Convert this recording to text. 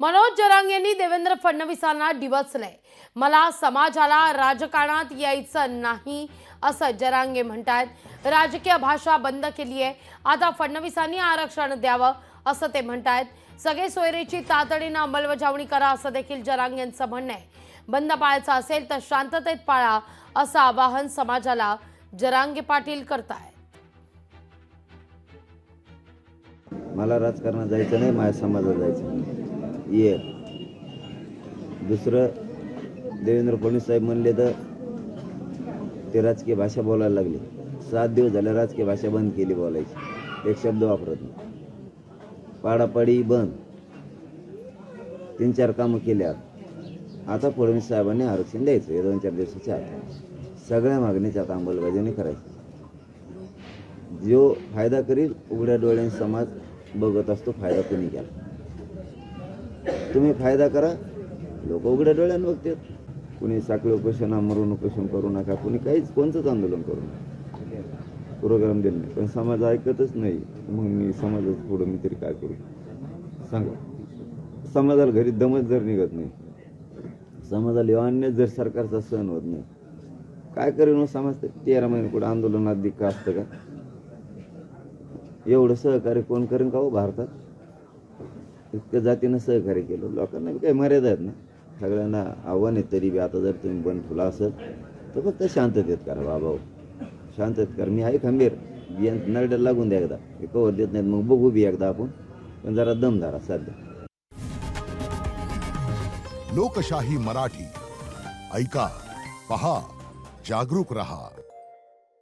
मनोज जरांग यांनी देवेंद्र फडणवीसांना डिवचलंय मला समाजाला राजकारणात यायचं नाही असं जरांगे म्हणतायत राजकीय भाषा बंद केली आहे. आता फडणवीसांनी आरक्षण द्यावं असं ते म्हणतायत सगळे सोयरेची तातडीनं अंमलबजावणी करा असं देखील जरांग यांचं म्हणणं आहे. बंद पाळायचा असेल तर शांततेत पाळा असं आवाहन समाजाला जरांगे पाटील करतायत मला राजकारणात जायचं नाही माझ्या समाजात जायचं ये. दुसरं देवेंद्र फडणवीस साहेब म्हणले तर ते राजकीय भाषा बोलायला लागले. सात दिवस झाले राजकीय भाषा बंद केली बोलायची. एक शब्द वापरत नाही. पाडापाडी बंद. तीन चार कामं केल्या आता फडणवीस साहेबांनी आरक्षण द्यायचं या दोन चार दिवसाच्या आत. सगळ्या मागणीच्या आता अंमलबजावणी करायची. जो फायदा करील उघड्या डोळ्यांनी समाज बघत असतो फायदा कुणी केला तुम्ही फायदा करा. लोक उघड्या डोळ्यानं बघतात. कुणी साखळी उपोषण मरून उपोषण करू नका. कुणी काहीच कोणतंच आंदोलन करू नका. प्रोग्राम दिले नाही. पण समाज ऐकतच नाही. मग मी समाजात पुढं मी तरी काय करू? सांगा. समाजाला घरी दमच जर निघत नाही. समाजाला अन्य जर सरकारचा सहन होत नाही. काय करेन मग समाज तेरा? महिने कुठं आंदोलनात दिक्क असतं का? एवढं सहकार्य कोण करेन का हो भारतात? इतक्या जातीनं सहकार्य केलं. लोकांना काही मर्यादा आहेत ना. सगळ्यांना आव्हान आहे तरी बी आता जर तुम्ही बंद फुला असेल तर फक्त शांततेत करा बाबा. शांततेत करा. मी आहे खंबीर. बियाण नरड्याला लागून द्या एकदा. हे कवर देत नाहीत मग बघू बी एकदा आपण. पण जरा दम धरा सध्या. लोकशाही मराठी. ऐका पहा जागरूक रहा.